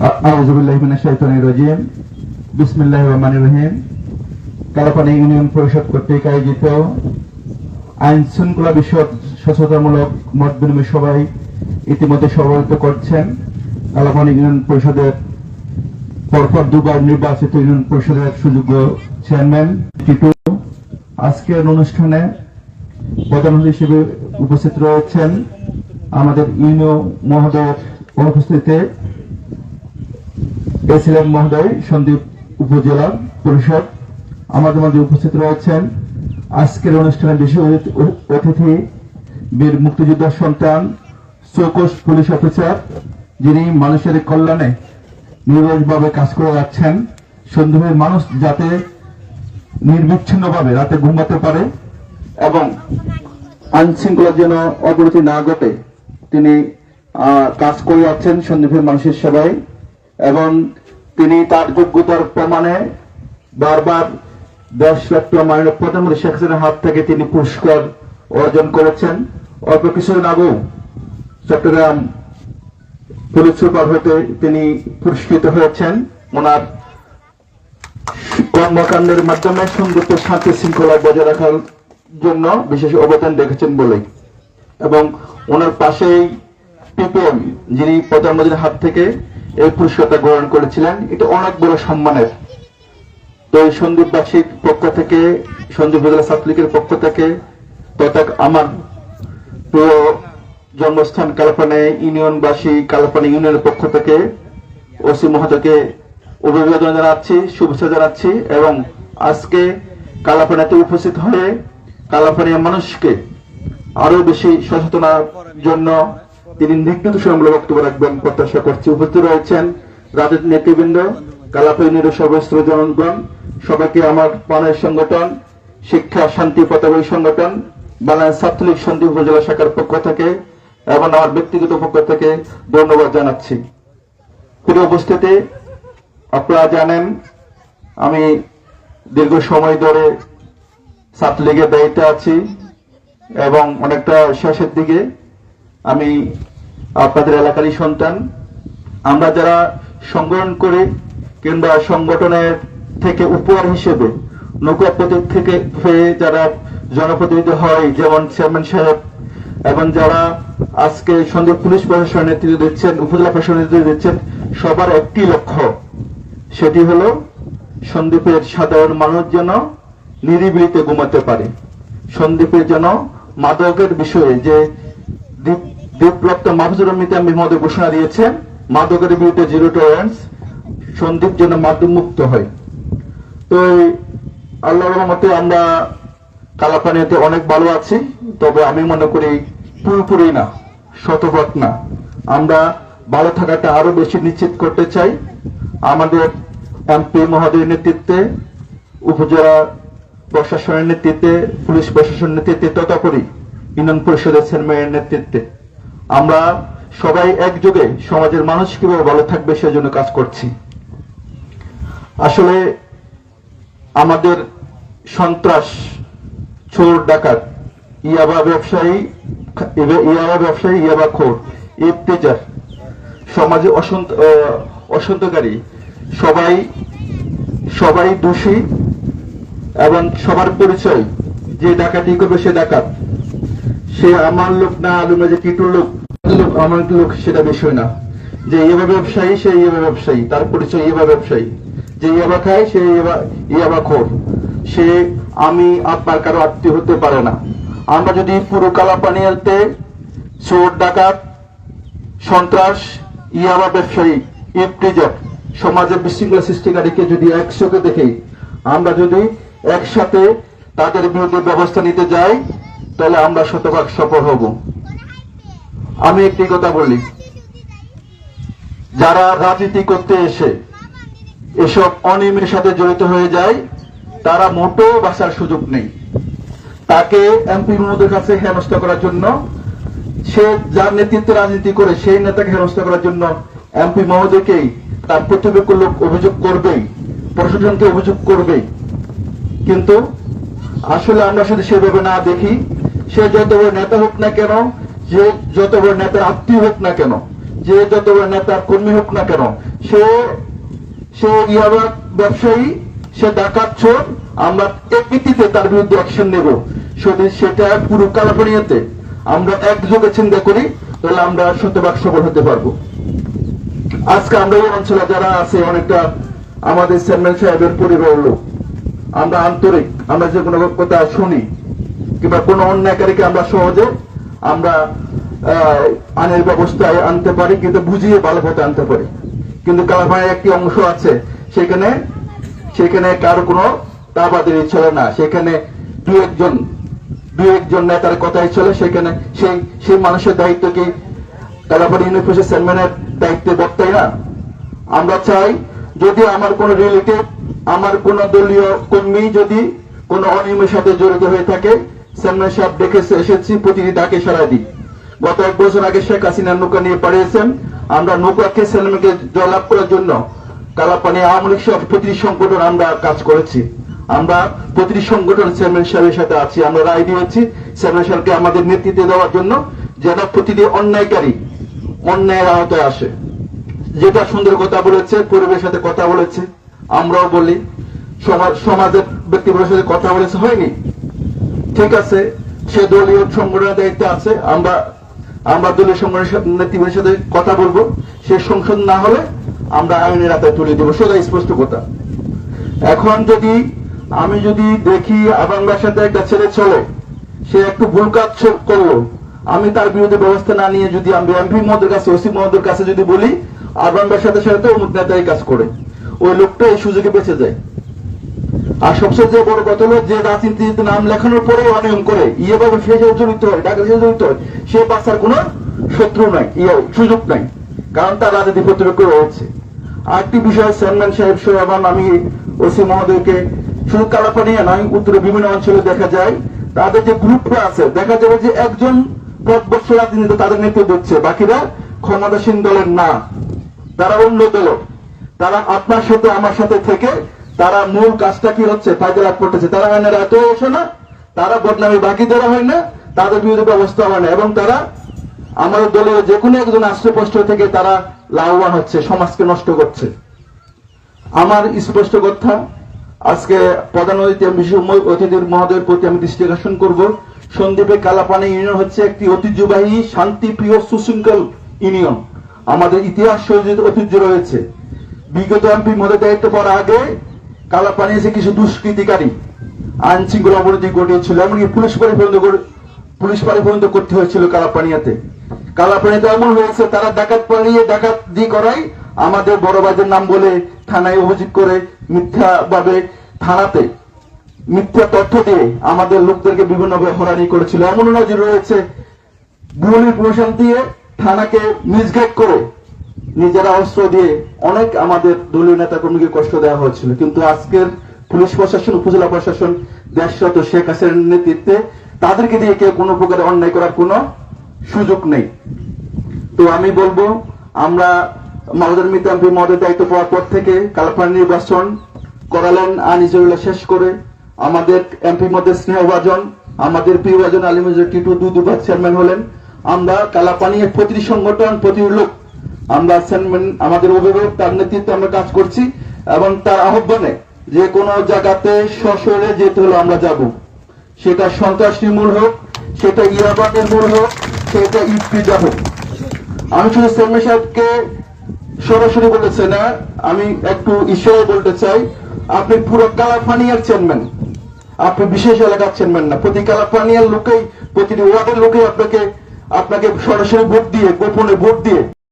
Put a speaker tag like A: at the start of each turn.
A: আউযু বিল্লাহি মিনাশ শাইতানির রাজিম। বিসমিল্লাহির রহমানির রহিম। কালাপানি ইউনিয়ন পরিষদ কর্তৃক আয়োজিত আইন শৃঙ্খলা বিষয়ক সচেতনমূলক মত বিনিময় সভায় ইতিমধ্যে সভাপতিত্ব করছেন কালাপানি ইউনিয়ন পরিষদের পরপর দুবার নির্বাচিত ইউনিয়ন পরিষদের সুযোগ্য চেয়ারম্যান, টিটু। আজকের অনুষ্ঠানে প্রধান হিসেবে উপস্থিত রয়েছেন আমাদের ইউনিও মহোদয়ের অনুপস্থিতিতে এসিলেন মহোদয়, সন্দীপ উপজেলা পরিষদ। আমাদের মধ্যে উপস্থিত রয়েছেন আজকের অনুষ্ঠানে বিশেষ অতিথি- বীর মুক্তিযোদ্ধার সন্তান, চৌকস পুলিশ অফিসার, যিনি মানুষের কল্যাণে নিরলসভাবে কাজ করে যাচ্ছেন। সন্ধ্যের মানুষ যাতে নির্বিচ্ছিন্নভাবে রাতে ঘুমাতে পারে এবং আইন শৃঙ্খলা যেন অবনতি না ঘটে, তিনি কাজ করে যাচ্ছেন সন্দীপের মানুষের সেবায়। তিনি তার যোগ্যতার প্রমাণে বারবার দেশ রত্ন মাননীয় প্রধানমন্ত্রী শেখ হাসিনার হাত থেকে তিনি পুরস্কার অর্জন করেছেন। অল্প কিছুদিন আগেও চট্টগ্রাম পুলিশ সুপার হতে তিনি পুরস্কৃত হয়েছেন। ওনার কর্মকাণ্ডের মাধ্যমে সংগীত শান্তি শৃঙ্খলা বজায় রাখার জন্য বিশেষ অবদান রেখেছেন বলে। এবং ওনার পাশেই পিপিএম, যিনি প্রধানমন্ত্রীর হাত থেকে এই পুরস্কারটা গ্রহণ করেছিলেন। এটা অনেক বড় সম্মানের। তো এই সন্দীপবাসীর পক্ষ থেকে, সন্দীপ উপজেলা ছাত্রলীগের পক্ষ থেকে তথা আমার প্রিয় জন্মস্থান কালাপানে ইউনিয়নবাসী কালাপানে ইউনিয়নের পক্ষ থেকে ওসি মহোদয়কে অভিবাদন জানাচ্ছি, শুভেচ্ছা জানাচ্ছি এবং আজকে কালাপানাতে উপস্থিত হয়ে কালাপানিয়া মানুষকে আরও বেশি সচেতনার জন্য তিনি নির্দেশনামূলক বক্তব্য রাখবেন, প্রত্যাশা করছি। উপস্থিত রয়েছেন রাজনীতি নেতৃবৃন্দ কালাপানির সর্বস্ত্র জনগণ, সবাইকে আমার প্রাণের সংগঠন, শিক্ষা শান্তি পতাকা সংগঠন, বাংলাদেশ ছাত্রলীগ সন্ধি উপজেলা শাখার পক্ষ থেকে এবং আমার ব্যক্তিগত পক্ষ থেকে ধন্যবাদ জানাচ্ছি। প্রিয় উপস্থিতি, আপনারা জানেন, আমি দীর্ঘ সময় ধরে ছাত্রলীগের দায়িত্বে আছি এবং অনেকটা শেষের দিকে আমি আপনাদের এলাকারই সন্তান। আমরা যারা সংগঠন করে কিংবা সংগঠনের থেকে উপহার হিসেবে, নৌকা প্রতীক থেকে হয়ে যারা জনপ্রতিনিধি হয়, যেমন চেয়ারম্যান সাহেব এবং যারা আজকে সন্দেহ পুলিশ প্রশাসনের নেতৃত্ব দিচ্ছেন, উপজেলা প্রশাসনের নেতৃত্ব দিচ্ছেন, সবার একটি লক্ষ্য, সেটি হলো সন্দীপের সাধারণ মানুষ যেন নিরিবিলিতে ঘুমাতে পারে। সন্দীপের যেন মাদকের বিষয়ে যে দ্বীপ- দ্বীপপ্রাপ্ত মাহফুজুর মহোদয় ঘোষণা দিয়েছেন মাদকের বিরুদ্ধে জিরো টলারেন্স সন্দীপ যেন মাদক মুক্ত হয়। তো এই আল্লাহর রহমতে আমরা কালাপানিতে অনেক ভালো আছি, তবে আমি মনে করি পুরোপুরি না, শতভাগ না। আমরা ভালো থাকাটা আরও বেশি নিশ্চিত করতে চাই। আমাদের এমপি মহোদয়ের নেতৃত্বে, উপজেলা প্রশাসনের নেতৃত্বে, পুলিশ প্রশাসনের নেতৃত্বে তথাপরি ইউনিয়ন পরিষদের চেয়ারম্যানের নেতৃত্বে। আমরা সবাই একযোগে সমাজের মানুষ কীভাবে ভালো থাকবে সেজন্য কাজ করছি। আসলে আমাদের সন্ত্রাস, চোর, ডাকাত, ইয়াবা ব্যবসায়ী ইয়াবা ব্যবসায়ী, ইয়াবা খোর, ইফতেজার, সমাজে অসন্ত অসন্তকারী, সবাই সবাই দোষী এবং সবার পরিচয়, যে ডাকাতি করবে সে ডাকাত। সে আমার লোক না আলুমে যে কিটুর লোক। লোক, আমার লোক, সেটা বিষয় না। যে ইয়াবা ব্যবসায়ী, সে ইয়াবা ব্যবসায়ী। তার পরিচয় ইয়াবা ব্যবসায়ী। যে ইয়াবা খায়, সে ইয়াবা ইয়াবা খোর। সে, আমি আপনার কারও আত্মীয় হতে পারে না। আমরা যদি পুরো কালা কালাপানিয়াতে চোর, ডাকাত, সন্ত্রাস, ইয়াবা ব্যবসায়ী ইফটিজার সমাজে বিশৃঙ্খলা সৃষ্টিকারীকে যদি একসঙ্গে দেখি, আমরা যদি একসাথে তাদের বিরুদ্ধে ব্যবস্থা নিতে যাই, তাহলে আমরা শতভাগ সফল হব। আমি একটি কথা বলি। যারা রাজনীতি করতে এসে এসব অনিয়মের সাথে জড়িত হয়ে যায়, তারা মোটেও বাঁচার সুযোগ নেই। তাকে এমপি মহোদয়ের কাছে হেনস্থা করার জন্য, সে যার নেতৃত্বে রাজনীতি করে সেই নেতাকে হেনস্থা করার জন্য এমপি মহোদয়কেই তার প্রতিপক্ষ লোক অভিযোগ করবেই, প্রশাসনকে অভিযোগ করবেই। কিন্তু আসলে আমরা যদি সেভাবে না দেখি, সে যত নেতা হোক না কেন যে যত বড় নেতার আত্মীয় হোক না কেন, যে যত বড় নেতার কর্মী হোক না কেন, সে সে ইয়াবা ব্যবসায়ী, সে ডাকাত চোর, আমরা এমনিতে তার বিরুদ্ধে অ্যাকশন নেব। সেটা পুরো কালাপানিয়াতে আমরা একযোগে চিন্তা করি, তাহলে আমরা শতভাগ সফল হতে পারব। আজকে আমরা এই অঞ্চলে যারা আছে, অনেকটা আমাদের চেয়ারম্যান সাহেবের পরিবারের লোক, আমরা আন্তরিক, আমরা যে কোনো কথা শুনি, কিংবা কোনো অন্যায়কারীকে আমরা সহজে আমরা আহ, আইনের ব্যবস্থায় আনতে পারি কিন্তু বুঝিয়ে ভালো পথে আনতে পারি। কিন্তু কালাপাড়ায় একটি অংশ আছে সেখানে সেখানে কারও কোনো তাবাদের চলে না। সেখানে দু একজন দু একজন নেতার কথাই চলে সেখানে সেই সেই মানুষের দায়িত্ব কি কালাপাড়ি ইউনিভার্সিটি চেয়ারম্যানের দায়িত্বে বর্তাই না? আমরা চাই যদি আমার কোন রিলেটিভ আমার কোন দলীয় কর্মী যদি কোন অনিয়মের সাথে জড়িত হয়ে থাকে চেয়ারম্যান সাহেব ডেকেছে এসেছি ডাকে সারা দিই। গত এক বছর আগে শেখ নৌকা নিয়ে আমরা নৌকাকে চেয়ারম্যানকে জয়লাভ করার জন্য কালাপানি আওয়ামী লীগ সহ প্রতিটি সংগঠন আমরা কাজ করেছি। আমরা প্রতিটি সংগঠন চেয়ারম্যান সাহেবের সাথে আছি, আমরা রায় দিয়েছি চেয়ারম্যান সাহেবকে আমাদের নেতৃত্বে দেওয়ার জন্য যেন প্রতিটি অন্যায়কারী অন্যায়ের আওতায় আসে। যেটা সুন্দর কথা বলেছে পরিবেশের সাথে কথা বলেছে, আমরাও বলি। সমাজ সমাজের ব্যক্তিগুলোর সাথে কথা বলেছে, হয়নি? ঠিক আছে, সে দলীয় সংগঠনের দায়িত্বে আছে, আমরা আমরা দলীয় সংগঠনের নেতৃবৃন্দের সাথে কথা বলব। সে সংশোধন না হলে আমরা আইনের আতায় তুলে দেবো। সোজা স্পষ্ট কথা। এখন যদি, আমি যদি দেখি আবাংলার সাথে একটা ছেলে চলে, সে একটু ভুল কাজ করল, আমি তার বিরুদ্ধে ব্যবস্থা না নিয়ে যদি আমি এমপি মহোদয়ের কাছে, ওসি মহোদয়ের কাছে যদি বলি আবাংলার সাথে সাথে অমুক নেতাই কাজ করে। ওই লোকটা এই সুযোগে বেঁচে যায়। আর সবচেয়ে বড় কথা হলো, যে রাজনীতিতে নাম লেখানোর পরে অনিয়ম করে ইয়ে ভাবে জড়িত হয় ডাকা সে জড়িত হয়, সে বাঁচার কোনো শত্রু নাই ইয়ে সুযোগ নাই। কারণ তার রাজনীতি প্রতিরোধ রয়েছে। আরেকটি বিষয় চেয়ারম্যান সাহেব সহ আমি ওসি মহোদয়কে শুধু কালাপানিয়া নয়, উত্তরে বিভিন্ন অঞ্চলে দেখা যায়, তাদের যে গ্রুপটা আছে, দেখা যাবে যে একজন পদবর্ষ রাজনীতি তাদের নেতৃত্ব দিচ্ছে, বাকিরা ক্ষমতাসীন দলের না। তারা অন্য দলের তারা আপনার সাথে, আমার সাথে থেকে তারা মূল কাজটা কি হচ্ছে? ফায়দা লাভ করতেছে। তারা আইনের এত ওঠে না, তারা বদনামি বাকি ধরা হয় না, তাদের বিরুদ্ধে ব্যবস্থা হয় না। এবং তারা আমাদের দলের যে কোনো একজন আশ্রয়পষ্ট থেকে তারা লাভবান হচ্ছে, সমাজকে নষ্ট করছে। আমার স্পষ্ট কথা, আজকে প্রধান অতিথি বিশেষ অতিথির মহোদয়ের প্রতি আমি দৃষ্টি আকর্ষণ করব। সন্দীপে কালাপানি ইউনিয়ন হচ্ছে একটি ঐতিহ্যবাহী, শান্তিপ্রিয়, সুশৃঙ্খল ইউনিয়ন। আমাদের ইতিহাস ঐতিহ্য রয়েছে। বিগত এমপি মধ্যে দায়িত্ব পাওয়ার আগে কালাপানি এসে কিছু দুষ্কৃতিকারী আইন শৃঙ্খলা অবনতি ঘটিয়েছিল, এমনকি পুলিশ বাড়ি পর্যন্ত পুলিশ বাড়ি পর্যন্ত করতে হয়েছিল কালাপানিয়াতে। কালাপানিতে এমন হয়েছে, তারা ডাকাত পালিয়ে ডাকাত দি করাই আমাদের বড় ভাইদের নাম বলে থানায় অভিযোগ করে মিথ্যা ভাবে থানাতে, মিথ্যা তথ্য দিয়ে আমাদের লোকদেরকে বিভিন্ন হরানি করেছিল। এমন নজির রয়েছে ভুলের প্রশান দিয়ে থানাকে মিসগাইড করে নিজেরা অস্ত্র দিয়ে অনেক আমাদের দলীয় নেতা কর্মীকে কষ্ট দেওয়া হয়েছিল। কিন্তু আজকের পুলিশ প্রশাসন, উপজেলা প্রশাসন, দেশরত শেখ হাসিনার নেতৃত্বে তাদেরকে দিয়ে কেউ কোনো প্রকার অন্যায় করার কোনো সুযোগ নেই। তো আমি বলব, আমরা মাহমুদুল মিতা এমপি মহোদয়ের দায়িত্ব পাওয়ার পর থেকে কালাপানি নির্বাচন করালেন, আনিজুল্লাহ শেষ করে। আমাদের এমপি মধ্যে স্নেহভাজন আমাদের প্রিয়ভাজন আলিমুজুর টিটু দু দুবার চেয়ারম্যান হলেন। আমরা কালাপানির প্রতিটি সংগঠন প্রতি লোক আমরা আমাদের অভিভাবক তার নেতৃত্বে আমরা কাজ করছি এবং তার আহ্বানে যে কোনো জায়গাতে সশরে যেতে হলে আমরা যাব। সেটা সন্ত্রাস নির্মূল হোক, সেটা ইয়াবা নির্মূল হোক, সেটা ইফতিজা হোক। আমি শুধু সেলমে সাহেবকে সরাসরি বলেছে না, আমি একটু ইশারায় বলতে চাই, আপনি পুরো কালাফানিয়ার চেয়ারম্যান, আপনি বিশেষ এলাকার চেয়ারম্যান না, প্রতি কালাফানিয়ার লোকেই, প্রতিটি ওয়ার্ডের লোকেই আপনাকে আপনাকে সরাসরি ভোট দিয়ে, গোপনে ভোট দিয়ে